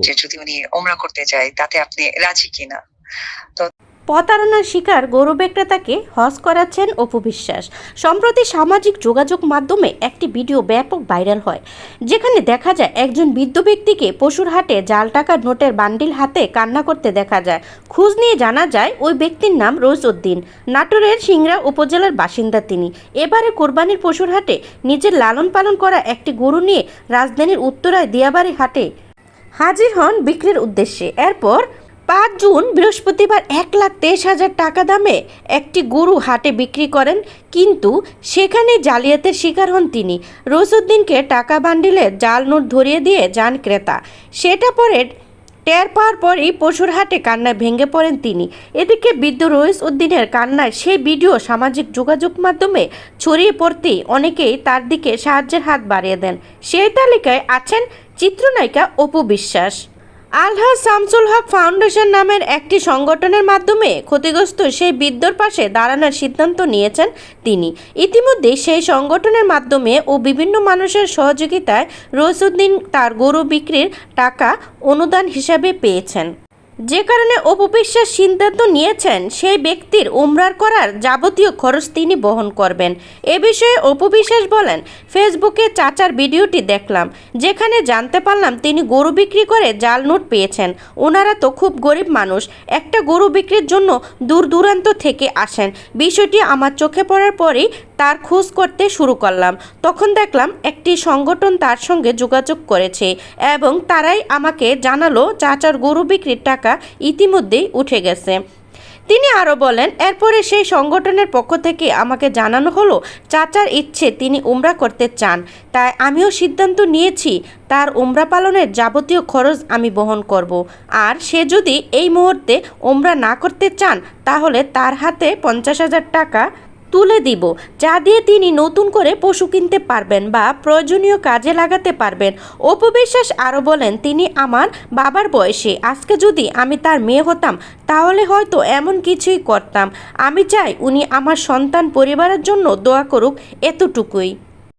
যে যদি উনি ওমরা করতে যায় তাতে আপনি রাজি কিনা? প্রতারণার শিকার গরু বিক্রেতাকে হজ করাচ্ছেন অপু বিশ্বাস। সম্প্রতি সামাজিক যোগাযোগ মাধ্যমে একটি ভিডিও ব্যাপক ভাইরাল হয়। যেখানে দেখা যায়, একজন বৃদ্ধ ব্যক্তিকে পশুর হাটে জাল টাকার নোটের বান্ডিল হাতে কান্না করতে দেখা যায়। খোঁজ নিয়ে জানা যায়, ওই ব্যক্তির নাম রোজউদ্দিন নাটোরের সিংড়া উপজেলার বাসিন্দা তিনি। এবারে কোরবানির পশুর হাটে নিজের লালন পালন করা একটি গরু নিয়ে রাজধানীর উত্তরায় দিয়াবাড়ি হাটে হাজির হন বিক্রির উদ্দেশ্যে। এরপর পাঁচ জুন বৃহস্পতিবার এক লাখ তেইশ হাজার টাকা দামে একটি গরু হাটে বিক্রি করেন, কিন্তু সেখানে জালিয়াতের শিকার হন তিনি। রোজউদ্দিনকে টাকা বান্ডিলে জাল নোট ধরিয়ে দিয়ে যান ক্রেতা। সেটা পরে টের পাওয়ার পরই পশুর হাটে কান্নায় ভেঙে পড়েন তিনি। এদিকে বৃদ্ধ রইস উদ্দিনের কান্নায় সেই ভিডিও সামাজিক যোগাযোগ মাধ্যমে ছড়িয়ে পড়তেই অনেকেই তার দিকে সাহায্যের হাত বাড়িয়ে দেন। সেই তালিকায় আছেন চিত্রনায়িকা অপু বিশ্বাস। আলহাজ শামসুল হক ফাউন্ডেশন নামের একটি সংগঠনের মাধ্যমে ক্ষতিগ্রস্ত সেই বৃদ্ধর পাশে দাঁড়ানোর সিদ্ধান্ত নিয়েছেন তিনি। ইতিমধ্যে সেই সংগঠনের মাধ্যমে ও বিভিন্ন মানুষের সহযোগিতায় রসুদ্দিন তার গরু বিক্রির টাকা অনুদান হিসাবে পেয়েছেন। যে কারণে অপবিশ্বাস সিদ্ধান্ত নিয়েছেন, সেই ব্যক্তির উমরার করার যাবতীয় খরচ তিনি বহন করবেন। এ বিষয়ে অপবিশ্বাস বলেন, ফেসবুকে চাচার ভিডিওটি দেখলাম। যেখানে জানতে পারলাম তিনি গরু বিক্রি করে জাল নোট পেয়েছেন। ওনারা তো খুব গরিব মানুষ। একটা গরু বিক্রির জন্য দূর দূরান্ত থেকে আসেন। বিষয়টি আমার চোখে পড়ার পরেই তার খোঁজ করতে শুরু করলাম। তখন দেখলাম একটি সংগঠন তার সঙ্গে যোগাযোগ করেছে এবং তারাই আমাকে জানালো, চাচার গরু বিক্রির টাকা ইতিমধ্যেই উঠে গেছে। তিনি আরও বলেন, এরপরে সেই সংগঠনের পক্ষ থেকে আমাকে জানানো হলো, চাচার ইচ্ছে তিনি উমরা করতে চান। তাই আমিও সিদ্ধান্ত নিয়েছি, তার উমরা পালনের যাবতীয় খরচ আমি বহন করব। আর সে যদি এই মুহূর্তে উমরা না করতে চান, তাহলে তার হাতে পঞ্চাশ হাজার টাকা তুলে দিব, যা দিয়ে তিনি নতুন করে পশু কিনতে পারবেন বা প্রয়োজনীয় কাজে লাগাতে পারবেন। অপবিশ্বাস আরও বলেন, তিনি আমার বাবার বয়সে, আজকে যদি আমি তার মেয়ে হতাম, তাহলে হয়তো এমন কিছুই করতাম। আমি চাই উনি আমার সন্তান পরিবারের জন্য দোয়া করুক এতটুকুই।